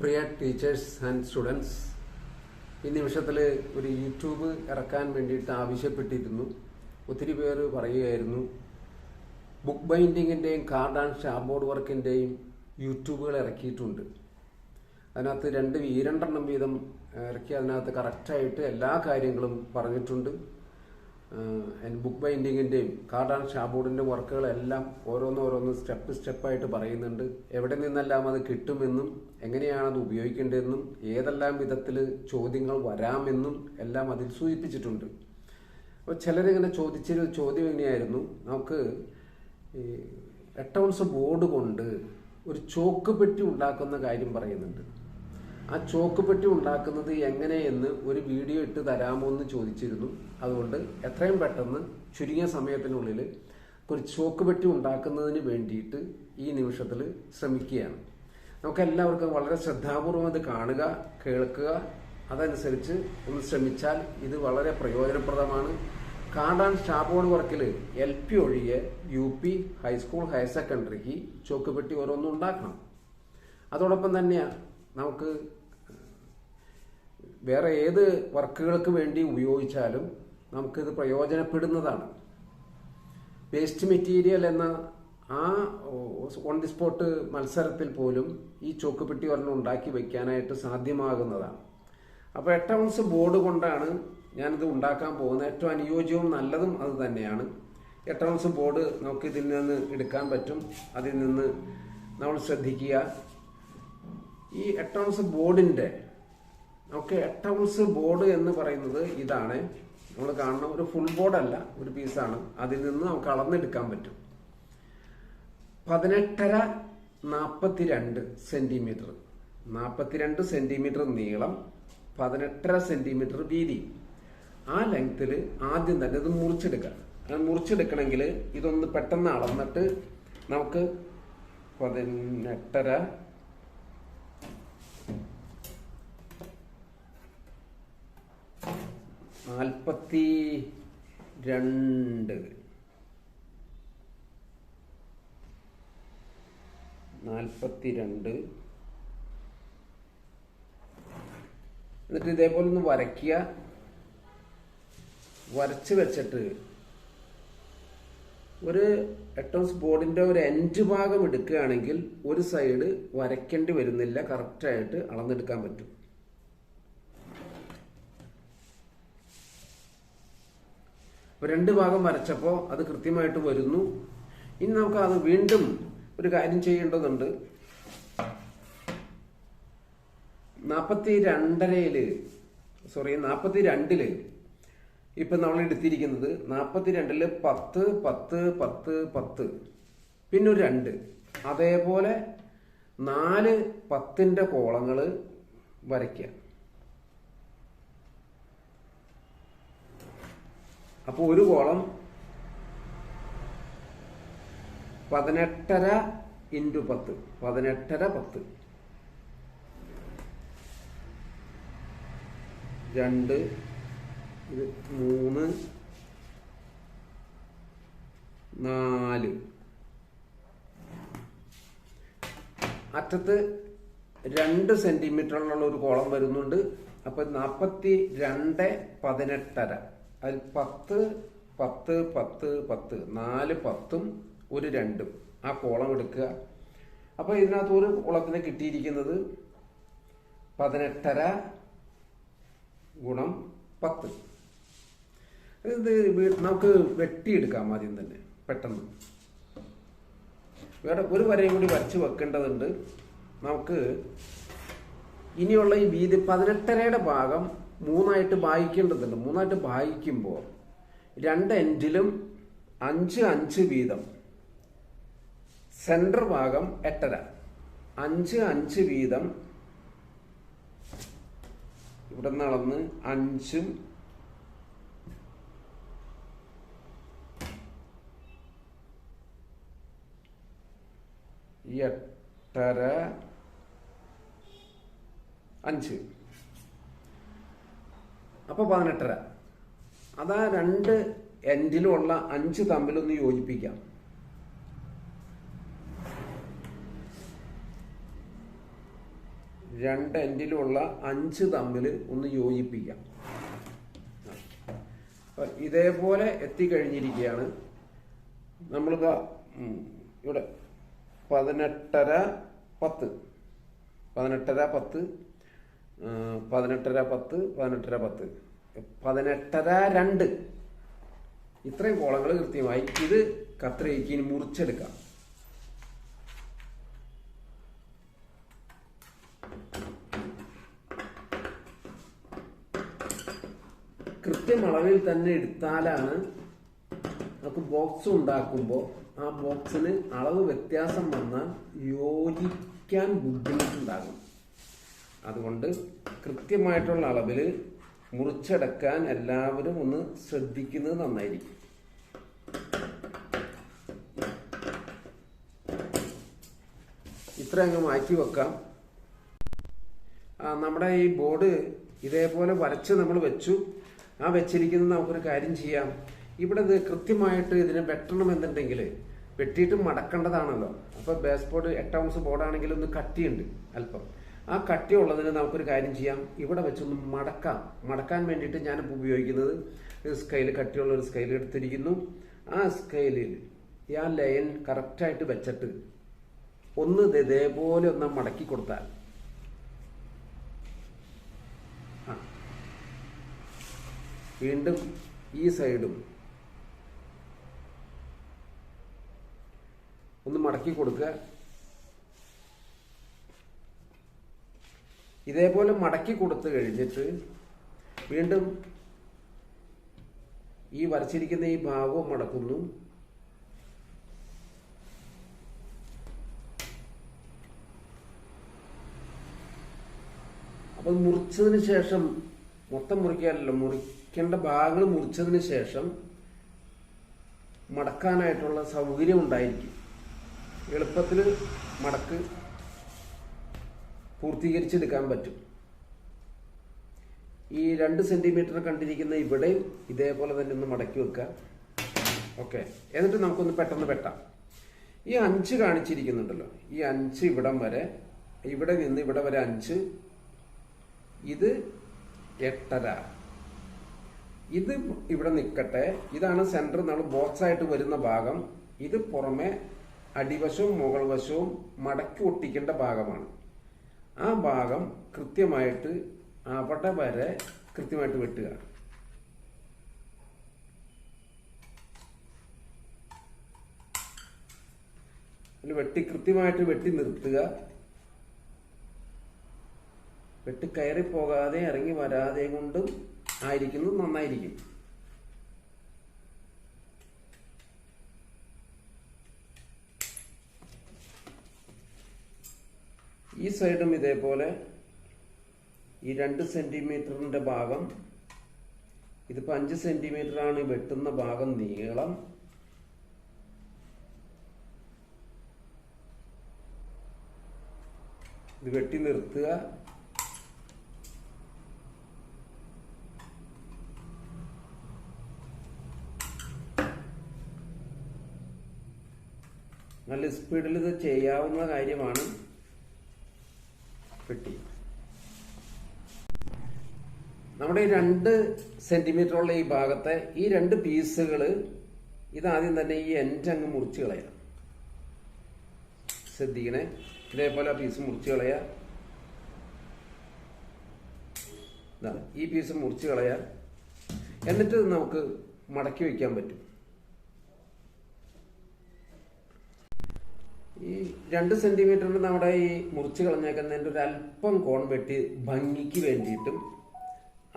Priya teachers and students ഈ നിമിഷത്തിൽ ഒരു യൂട്യൂബ് ഇറക്കാൻ വേണ്ടിയിട്ട് ആവശ്യപ്പെട്ടിരുന്നു. ഒത്തിരി പേര് പറയുകയായിരുന്നു ബുക്ക് ബൈൻഡിങ്ങിന്റെയും കാർഡ് ആൻഡ് ഷാബോർഡ് വർക്കിന്റെയും യൂട്യൂബുകൾ ഇറക്കിയിട്ടുണ്ട്. അതിനകത്ത് രണ്ട് ഈ രണ്ടെണ്ണം വീതം ഇറക്കി അതിനകത്ത് കറക്റ്റായിട്ട് എല്ലാ കാര്യങ്ങളും പറഞ്ഞിട്ടുണ്ട്. ബുക്ക് ബൈൻഡിങ്ങിന്റെയും കാർഡ് ആൻഡ് ഷാബോർഡിന്റെ വർക്കുകളെല്ലാം ഓരോന്നോരോന്ന് സ്റ്റെപ്പ് സ്റ്റെപ്പായിട്ട് പറയുന്നുണ്ട്. എവിടെ നിന്നെല്ലാം അത് കിട്ടുമെന്നും എങ്ങനെയാണ് അത് ഉപയോഗിക്കേണ്ടതെന്നും ഏതെല്ലാം വിധത്തിൽ ചോദ്യങ്ങൾ വരാമെന്നും എല്ലാം അതിൽ സൂചിപ്പിച്ചിട്ടുണ്ട്. അപ്പോൾ ചിലരിങ്ങനെ ചോദിച്ചൊരു ചോദ്യം എങ്ങനെയായിരുന്നു? നമുക്ക് എട്ടൗൺസ് ബോർഡ് കൊണ്ട് ഒരു ചോക്ക് പെട്ടി ഉണ്ടാക്കുന്ന കാര്യം പറയുന്നുണ്ട്. ആ ചോക്ക് പെട്ടി ഉണ്ടാക്കുന്നത് എങ്ങനെയെന്ന് ഒരു വീഡിയോ ഇട്ട് തരാമോ എന്ന് ചോദിച്ചിരുന്നു. അതുകൊണ്ട് എത്രയും പെട്ടെന്ന് ചുരുങ്ങിയ സമയത്തിനുള്ളിൽ ഒരു ചോക്ക് പെട്ടി ഉണ്ടാക്കുന്നതിന് വേണ്ടിയിട്ട് ഈ നിമിഷത്തിൽ ശ്രമിക്കുകയാണ്. നമുക്കെല്ലാവർക്കും വളരെ ശ്രദ്ധാപൂർവം അത് കാണുക കേൾക്കുക. അതനുസരിച്ച് ഒന്ന് ശ്രമിച്ചാൽ ഇത് വളരെ പ്രയോജനപ്രദമാണ്. കാണാൻ സ്റ്റാബോർഡ് വർക്കിൽ എൽ പി ഒഴികെ U P high school higher സെക്കൻഡറിക്ക് chalk പെട്ടി ഓരോന്നും ഉണ്ടാക്കണം. അതോടൊപ്പം തന്നെ നമുക്ക് വേറെ ഏത് വർക്കുകൾക്ക് വേണ്ടി ഉപയോഗിച്ചാലും നമുക്കിത് പ്രയോജനപ്പെടുന്നതാണ്. വേസ്റ്റ് മെറ്റീരിയൽ എന്ന ആ ഓൺ ദി സ്പോട്ട് മത്സരത്തിൽ പോലും ഈ ചോക്ക് പെട്ടി ഒരെണ്ണം ഉണ്ടാക്കി വയ്ക്കാനായിട്ട് സാധ്യമാകുന്നതാണ്. അപ്പോൾ എട്ട് ഔൺസ് ബോർഡ് കൊണ്ടാണ് ഞാനിത് ഉണ്ടാക്കാൻ പോകുന്നത്. ഏറ്റവും അനുയോജ്യവും നല്ലതും അത് തന്നെയാണ്. എട്ട് ഔൺസ് ബോർഡ് നമുക്ക് ഇതിൽ നിന്ന് എടുക്കാൻ പറ്റും. അതിൽ നിന്ന് നമ്മൾ ശ്രദ്ധിക്കുക. ഈ എട്ട് ഔൺസ് ബോർഡിന്റെ നമുക്ക് എട്ട് ബോർഡ് എന്ന് പറയുന്നത് ഇതാണ്. നമ്മൾ കാണുന്ന ഒരു ഫുൾ ബോർഡല്ല ഒരു പീസാണ് അതിൽ നിന്ന് നമുക്ക് അളന്നെടുക്കാൻ പറ്റും. പതിനെട്ടര നാൽപ്പത്തിരണ്ട് സെന്റിമീറ്റർ നാൽപ്പത്തിരണ്ട് സെന്റിമീറ്റർ നീളം പതിനെട്ടര സെന്റിമീറ്റർ വീതി. ആ ലെങ്ത്തിൽ ആദ്യം തന്നെ ഇത് മുറിച്ചെടുക്കാം അത് മുറിച്ചെടുക്കണമെങ്കിൽ ഇതൊന്ന് പെട്ടെന്ന് അളന്നിട്ട് നമുക്ക് പതിനെട്ടര നാൽപ്പത്തി രണ്ട് നാൽപ്പത്തി രണ്ട് എന്നിട്ട് ഇതേപോലെ ഒന്ന് വരയ്ക്കുക. വരച്ച് വെച്ചിട്ട് ഒരു എട്ടോസ് ബോർഡിന്റെ ഒരു എൻഡ് ഭാഗം എടുക്കുകയാണെങ്കിൽ ഒരു സൈഡ് വരയ്ക്കേണ്ടി വരുന്നില്ല. കറക്റ്റായിട്ട് അളന്നെടുക്കാൻ പറ്റും. രണ്ട് ഭാഗം വരച്ചപ്പോൾ അത് കൃത്യമായിട്ട് വരുന്നു. ഇനി നമുക്ക് അത് വീണ്ടും ഒരു കാര്യം ചെയ്യേണ്ടതുണ്ട്. നാൽപ്പത്തി രണ്ടരയിൽ സോറി നാൽപ്പത്തി രണ്ടിൽ ഇപ്പൊ നമ്മൾ എടുത്തിരിക്കുന്നത് നാൽപ്പത്തി രണ്ടിൽ പത്ത് പത്ത് പത്ത് പത്ത് പിന്നെ ഒരു രണ്ട്. അതേപോലെ നാല് പത്തിന്റെ കോളങ്ങൾ വരയ്ക്കുക. അപ്പോൾ ഒരു കോളം പതിനെട്ടര ഇന്റു പത്ത്. പതിനെട്ടര പത്ത്. രണ്ട് ഇത് മൂന്ന് നാല്. അറ്റത്ത് രണ്ട് സെന്റിമീറ്ററിലുള്ള ഒരു കോളം വരുന്നുണ്ട്. അപ്പൊ നാൽപ്പത്തി രണ്ട് പതിനെട്ടര. അതിൽ പത്ത് പത്ത് പത്ത് പത്ത്. നാല് പത്തും ഒരു രണ്ടും. ആ കോളം എടുക്കുക. അപ്പോൾ ഇതിനകത്ത് ഒരു കുളത്തിന് കിട്ടിയിരിക്കുന്നത് പതിനെട്ടര ഗുണം പത്ത്. ഇത് നമുക്ക് വെട്ടിയെടുക്കാം ആദ്യം തന്നെ പെട്ടെന്ന്. വേറെ ഒരു വരയും കൂടി വരച്ച് വെക്കേണ്ടതുണ്ട്. നമുക്ക് ഇനിയുള്ള ഈ വീതി പതിനെട്ടരയുടെ ഭാഗം മൂന്നായിട്ട് ഭാഗിക്കേണ്ടതുണ്ട്. മൂന്നായിട്ട് ഭാഗിക്കുമ്പോൾ രണ്ട് എൻഡിലും അഞ്ച് അഞ്ച് വീതം. സെന്റർ ഭാഗം എട്ടര. അഞ്ച് അഞ്ച് വീതം ഇവിടെ അളന്ന് അഞ്ചും എട്ടര അഞ്ച്. അപ്പൊ പതിനെട്ടര. അതാ രണ്ട് എൻഡിലുമുള്ള അഞ്ച് തമ്മിലൊന്ന് യോജിപ്പിക്കാം. രണ്ട് എൻഡിലുമുള്ള അഞ്ച് തമ്മിൽ ഒന്ന് യോജിപ്പിക്കാം. ഇതേപോലെ എത്തിക്കഴിഞ്ഞിരിക്കുകയാണ്. നമ്മളിതാ ഇവിടെ പതിനെട്ടര പത്ത്. പതിനെട്ടര പത്ത് പതിനെട്ടര പത്ത് പതിനെട്ടര പത്ത്. പതിനെട്ടര രണ്ട്. ഇത്രയും കോളങ്ങൾ കൃത്യമായി ഇത് കത്രയ്ക്ക് ഇനി മുറിച്ചെടുക്കാം. കൃത്യം അളവിൽ തന്നെ എടുത്താലാണ് നമുക്ക് ബോക്സ് ഉണ്ടാക്കുമ്പോൾ ആ ബോക്സിന് അളവ് വ്യത്യാസം വന്നാൽ യോജിക്കാൻ ബുദ്ധിമുട്ടുണ്ടാകും. അതുകൊണ്ട് കൃത്യമായിട്ടുള്ള അളവിൽ മുറിച്ചടക്കാൻ എല്ലാവരും ഒന്ന് ശ്രദ്ധിക്കുന്നത് നന്നായിരിക്കും. ഇത്ര അങ്ങ് മാറ്റി വെക്കാം. നമ്മുടെ ഈ ബോർഡ് ഇതേപോലെ വരച്ച് നമ്മൾ വെച്ചു. ആ വെച്ചിരിക്കുന്നത് നമുക്കൊരു കാര്യം ചെയ്യാം. ഇവിടെ ഇത് കൃത്യമായിട്ട് ഇതിനെ വെട്ടണമെന്നുണ്ടെങ്കിൽ വെട്ടിയിട്ട് മടക്കേണ്ടതാണല്ലോ. അപ്പോൾ ബേസ് ബോർഡ് എട്ട് ഔൺസ് ബോർഡാണെങ്കിൽ ഒന്ന് കട്ടിയുണ്ട് അല്പം. ആ കട്ടിയുള്ളതിന് നമുക്കൊരു കാര്യം ചെയ്യാം. ഇവിടെ വെച്ചൊന്ന് മടക്കാം. മടക്കാൻ വേണ്ടിയിട്ട് ഞാനിപ്പോൾ ഉപയോഗിക്കുന്നത് സ്കെയിൽ കട്ടിയുള്ള ഒരു സ്കെയിൽ എടുത്തിരിക്കുന്നു. ആ സ്കെയിലിൽ ആ ലൈൻ കറക്റ്റായിട്ട് വെച്ചിട്ട് ഒന്ന് ഇത് ഇതേപോലെ ഒന്ന് മടക്കി കൊടുത്താൽ. വീണ്ടും ഈ സൈഡും ഒന്ന് മടക്കി കൊടുക്കുക. ഇതേപോലെ മടക്കി കൊടുത്തു കഴിഞ്ഞിട്ട് വീണ്ടും ഈ വരച്ചിരിക്കുന്ന ഈ ഭാഗവും മടക്കുന്നു. അപ്പൊ മുറിച്ചതിന് ശേഷം മൊത്തം മുറിക്കാനല്ലോ മുറിക്കേണ്ട ഭാഗങ്ങൾ മുറിച്ചതിന് ശേഷം മടക്കാനായിട്ടുള്ള സൗകര്യം ഉണ്ടായിരിക്കും. എളുപ്പത്തിൽ മടക്ക് പൂർത്തീകരിച്ചെടുക്കാൻ പറ്റും. ഈ രണ്ട് സെന്റിമീറ്റർ കണ്ടിരിക്കുന്ന ഇവിടെ ഇതേപോലെ തന്നെ ഒന്ന് മടക്കി വെക്കുക. ഓക്കെ എന്നിട്ട് നമുക്കൊന്ന് പെട്ടെന്ന് വെട്ടാം. ഈ അഞ്ച് കാണിച്ചിരിക്കുന്നുണ്ടല്ലോ. ഈ അഞ്ച് ഇവിടം വരെ ഇവിടെ നിന്ന് ഇവിടെ വരെ അഞ്ച്. ഇത് എട്ടര. ഇത് ഇവിടെ നിൽക്കട്ടെ ഇതാണ് സെന്റർ നമ്മൾ ബോക്സ് ആയിട്ട് വരുന്ന ഭാഗം. ഇത് പുറമെ അടിവശവും മുകൾ വശവും മടക്കി ഒട്ടിക്കേണ്ട ഭാഗമാണ്. ആ ഭാഗം കൃത്യമായിട്ട് അവിടെ വരെ കൃത്യമായിട്ട് വെട്ടുക. വെട്ടി കൃത്യമായിട്ട് വെട്ടി നിർത്തുക. വെട്ടി കയറി പോകാതെ ഇറങ്ങി വരാതെ കൊണ്ടും ആയിരിക്കുന്നത് നന്നായിരിക്കും ഈ സൈഡും ഇതേപോലെ ഈ രണ്ട് സെന്റിമീറ്ററിന്റെ ഭാഗം ഇതിപ്പോ അഞ്ച് ആണ് വെട്ടുന്ന ഭാഗം നീളം. ഇത് വെട്ടി നിർത്തുക. നല്ല സ്പീഡിൽ ഇത് ചെയ്യാവുന്ന കാര്യമാണ്. പെട്ടി നമ്മുടെ ഈ രണ്ട് സെന്റിമീറ്ററുള്ള ഈ ഭാഗത്തെ ഈ രണ്ട് പീസുകൾ ഇതാദ്യം തന്നെ ഈ എന്റെ അങ്ങ് മുറിച്ച് കളയാം. ശ്രദ്ധിക്കണേ. ഇതേപോലെ പീസ് മുറിച്ച് കളയാ. ഈ പീസ് മുറിച്ച് കളയാ. എന്നിട്ട് നമുക്ക് മടക്കി വയ്ക്കാൻ പറ്റും ഈ രണ്ട് സെന്റിമീറ്ററിന് നമ്മുടെ ഈ മുറിച്ച് കളഞ്ഞേക്കുന്നതിന്റെ ഒരു അല്പം കോൺ വെട്ടി ഭംഗിക്ക് വേണ്ടിയിട്ടും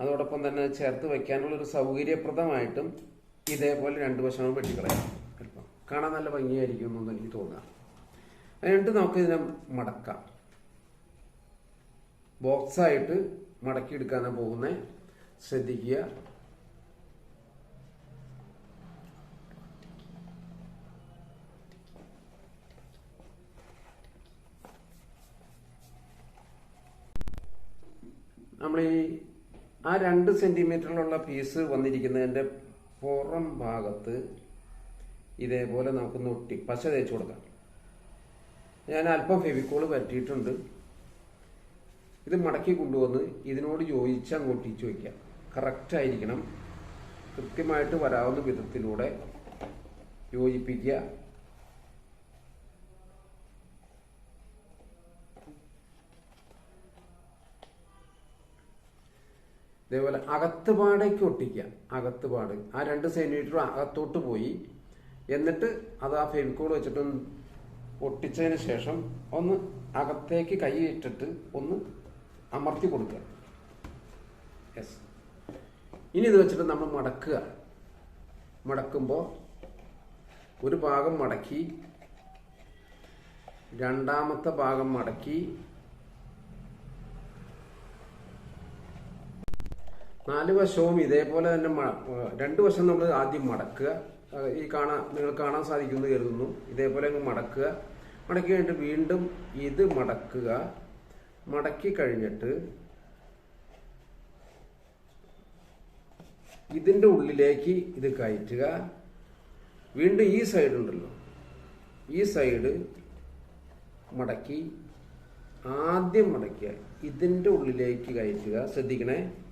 അതോടൊപ്പം തന്നെ ചേർത്ത് വെക്കാനുള്ള ഒരു സൗകര്യപ്രദമായിട്ടും ഇതേപോലെ രണ്ട് വശങ്ങളും വെട്ടിക്കളയാം. അല്പം. കാണാൻ നല്ല ഭംഗിയായിരിക്കും എന്നൊന്നും എനിക്ക് തോന്നുക. എന്നിട്ട് നമുക്ക് ഇതിനെ മടക്കാം. ബോക്സായിട്ട് മടക്കിയെടുക്കാനാണ് പോകുന്നത്. ശ്രദ്ധിക്കുക. നമ്മൾ ഈ ആ രണ്ട് സെന്റിമീറ്ററിലുള്ള പീസ് വന്നിരിക്കുന്നതിന്റെ പുറം ഭാഗത്ത് ഇതേപോലെ നമുക്കൊന്ന് ഒട്ടി പശ തേച്ച് കൊടുക്കാം. ഞാൻ അല്പം ഫെവിക്കോൾ പറ്റിയിട്ടുണ്ട്. ഇത് മടക്കി കൊണ്ടുവന്ന് ഇതിനോട് യോജിച്ച് അങ്ങോട്ട് ഇച്ച് വയ്ക്കാം കറക്റ്റ് ആയിരിക്കണം. കൃത്യമായിട്ട് വരാവുന്ന വിധത്തിലൂടെ യോജിപ്പിക്കുക. ഇതേപോലെ അകത്തുപാടേക്ക് ഒട്ടിക്കുക. അകത്തുപാട്. ആ രണ്ട് സെന്റിമീറ്റർ അകത്തോട്ട് പോയി. എന്നിട്ട് അത് ആ ഫെവിക്കോൾ വെച്ചിട്ട് ഒട്ടിച്ചതിന് ശേഷം ഒന്ന് അകത്തേക്ക് കൈ ഇട്ടിട്ട് ഒന്ന് അമർത്തി കൊടുക്കുക. യെസ് ഇനി ഇത് വെച്ചിട്ട് നമ്മൾ മടക്കുക. മടക്കുമ്പോൾ ഒരു ഭാഗം മടക്കി രണ്ടാമത്തെ ഭാഗം മടക്കി നാല് വശവും ഇതേപോലെ തന്നെ രണ്ട് വശം നമ്മൾ ആദ്യം മടക്കുക. ഈ കാണാൻ നിങ്ങൾ കാണാൻ സാധിക്കുന്നു കരുതുന്നു. ഇതേപോലെ അങ്ങ് മടക്കുക. മടക്കി കഴിഞ്ഞിട്ട് വീണ്ടും ഇത് മടക്കുക. മടക്കി കഴിഞ്ഞിട്ട് ഇതിന്റെ ഉള്ളിലേക്ക് ഇത് കയറ്റുക. വീണ്ടും ഈ സൈഡ് ഉണ്ടല്ലോ. ഈ സൈഡ് മടക്കി. ആദ്യം മടക്കിയ ഇതിന്റെ ഉള്ളിലേക്ക് കയറ്റുക. ശ്രദ്ധിക്കണേ.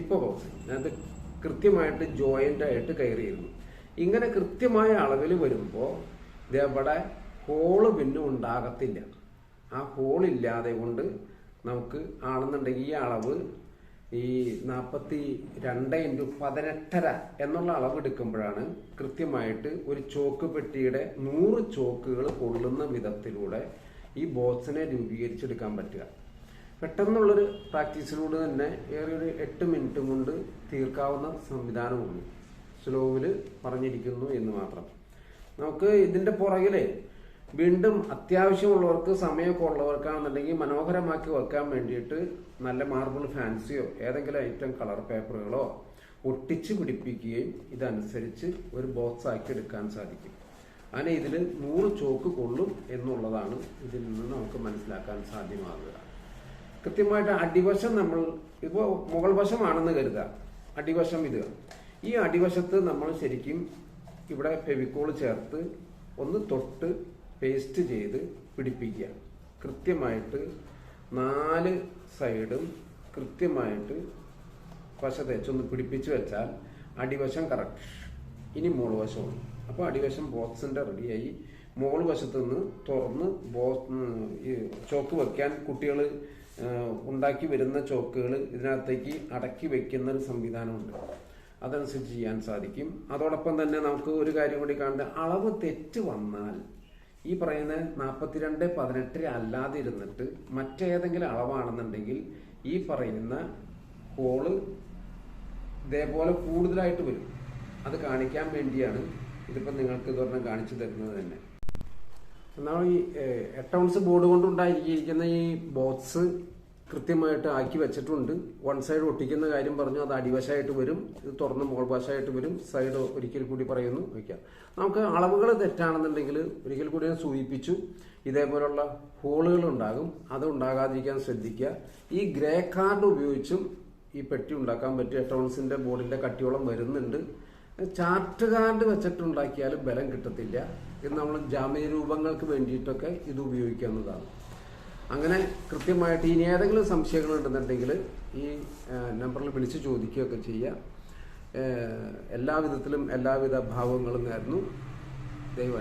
ഇപ്പൊ അത് കൃത്യമായിട്ട് ജോയിന്റ് ആയിട്ട് കയറിയിരുന്നു. ഇങ്ങനെ കൃത്യമായ അളവിൽ വരുമ്പോൾ ഇതേവിടെ ഹോൾ പിന്നെ ഉണ്ടാകത്തില്ല. ആ ഹോളില്ലാതെ കൊണ്ട് നമുക്ക് ആണെന്നുണ്ടെങ്കിൽ ഈ അളവ് ഈ നാൽപ്പത്തി രണ്ട് ഇന്റു പതിനെട്ടര എന്നുള്ള അളവ് എടുക്കുമ്പോഴാണ് കൃത്യമായിട്ട് ഒരു ചോക്ക് പെട്ടിയുടെ നൂറ് ചോക്കുകൾ കൊള്ളുന്ന വിധത്തിലൂടെ ഈ ബോക്സിനെ രൂപീകരിച്ചെടുക്കാൻ പറ്റുക. പെട്ടെന്നുള്ളൊരു പ്രാക്ടീസിലൂടെ തന്നെ ഏറെ ഒരു എട്ട് മിനിറ്റ് കൊണ്ട് തീർക്കാവുന്ന സംവിധാനമാണ് സ്ലോവിൽ പറഞ്ഞിരിക്കുന്നു എന്ന് മാത്രം. നമുക്ക് ഇതിന്റെ പുറകിൽ വീണ്ടും അത്യാവശ്യമുള്ളവർക്ക് സമയമൊക്കെ ഉള്ളവർക്കാണെന്നുണ്ടെങ്കിൽ മനോഹരമാക്കി വെക്കാൻ വേണ്ടിയിട്ട് നല്ല മാർബിൾ ഫാൻസിയോ ഏതെങ്കിലും ഐറ്റം കളർ പേപ്പറുകളോ ഒട്ടിച്ച് പിടിപ്പിക്കുകയും ഇതനുസരിച്ച് ഒരു ബോക്സ് ആക്കി എടുക്കാൻ സാധിക്കും. അങ്ങനെ ഇതിൽ നൂറ് ചോക്ക് കൊള്ളും എന്നുള്ളതാണ് ഇതിൽ നിന്ന് നമുക്ക് മനസ്സിലാക്കാൻ സാധ്യമാകുക. കൃത്യമായിട്ട് അടിവശം നമ്മൾ ഇപ്പോൾ മുകൾ വശമാണെന്ന് കരുതുക. അടിവശം ഇത്. ഈ അടിവശത്ത് നമ്മൾ ശരിക്കും ഇവിടെ ഫെവിക്കോൾ ചേർത്ത് ഒന്ന് തൊട്ട് പേസ്റ്റ് ചെയ്ത് പിടിപ്പിക്കുക. കൃത്യമായിട്ട് നാല് സൈഡും കൃത്യമായിട്ട് പശ തേച്ചൊന്ന് പിടിപ്പിച്ച് വെച്ചാൽ അടിവശം കറക്റ്റ് ഇനി മുകൾ വശമാണ്. അപ്പോൾ അടിവശം ബോക്സിന്റെ റെഡിയായി മുകൾ വശത്ത് നിന്ന് തുറന്ന് ബോ ചോക്ക് വെക്കാൻ കുട്ടികൾ ഉണ്ടാക്കി വരുന്ന ചോക്കുകൾ ഇതിനകത്തേക്ക് അടക്കി വെക്കുന്ന ഒരു സംവിധാനമുണ്ട്. അതനുസരിച്ച് ചെയ്യാൻ സാധിക്കും. അതോടൊപ്പം തന്നെ നമുക്ക് ഒരു കാര്യം കൂടി കാണുന്നത് അളവ് തെറ്റ് വന്നാൽ ഈ പറയുന്ന നാൽപ്പത്തിരണ്ട് പതിനെട്ടിൽ അല്ലാതെ ഇരുന്നിട്ട് മറ്റേതെങ്കിലും അളവാണെന്നുണ്ടെങ്കിൽ ഈ പറയുന്ന ഹോൾ ഇതേപോലെ കൂടുതലായിട്ട് വരും. അത് കാണിക്കാൻ വേണ്ടിയാണ് ഇതിപ്പോൾ നിങ്ങൾക്ക് ഇതൊരെണ്ണം കാണിച്ചു തരുന്നത് തന്നെ. നമ്മൾ ഈ എട്ട് ഔൺസ് ബോർഡ് കൊണ്ടുണ്ടായിരിക്കുന്ന ഈ ബോക്സ് കൃത്യമായിട്ട് ആക്കി വെച്ചിട്ടുണ്ട്. വൺ സൈഡ് ഒട്ടിക്കുന്ന കാര്യം പറഞ്ഞു അത് അടിവശമായിട്ട് വരും ഇത് തുറന്ന് മുകൾ വശമായിട്ട് വരും സൈഡ് ഒരിക്കൽ കൂടി പറയുന്നു വയ്ക്കാം നമുക്ക് അളവുകൾ തെറ്റാണെന്നുണ്ടെങ്കിൽ ഒരിക്കൽ കൂടി ഞാൻ സൂചിപ്പിച്ചു ഇതേപോലുള്ള ഹോളുകൾ ഉണ്ടാകും അത് ഉണ്ടാകാതിരിക്കാൻ ശ്രദ്ധിക്കുക. ഈ ഗ്രേ കാർഡ് ഉപയോഗിച്ചും ഈ പെട്ടി ഉണ്ടാക്കാൻ പറ്റും എട്ട് ഔൺസിന്റെ ബോർഡിന്റെ കട്ടിയോളം വരുന്നുണ്ട്. ചാർട്ട് കാർഡ് വെച്ചിട്ടുണ്ടാക്കിയാൽ ബലം കിട്ടത്തില്ല. ഇത് നമ്മൾ ജാമ്യ രൂപങ്ങൾക്ക് വേണ്ടിയിട്ടൊക്കെ ഇത് ഉപയോഗിക്കാവുന്നതാണ്. അങ്ങനെ കൃത്യമായിട്ട് ഇനി ഏതെങ്കിലും സംശയങ്ങൾ ഉണ്ടെന്നുണ്ടെങ്കിൽ ഈ നമ്പറിൽ വിളിച്ച് ചോദിക്കുകയൊക്കെ ചെയ്യാം എല്ലാവിധത്തിലും എല്ലാവിധ ഭാവങ്ങളും നേർന്നു. ദൈവം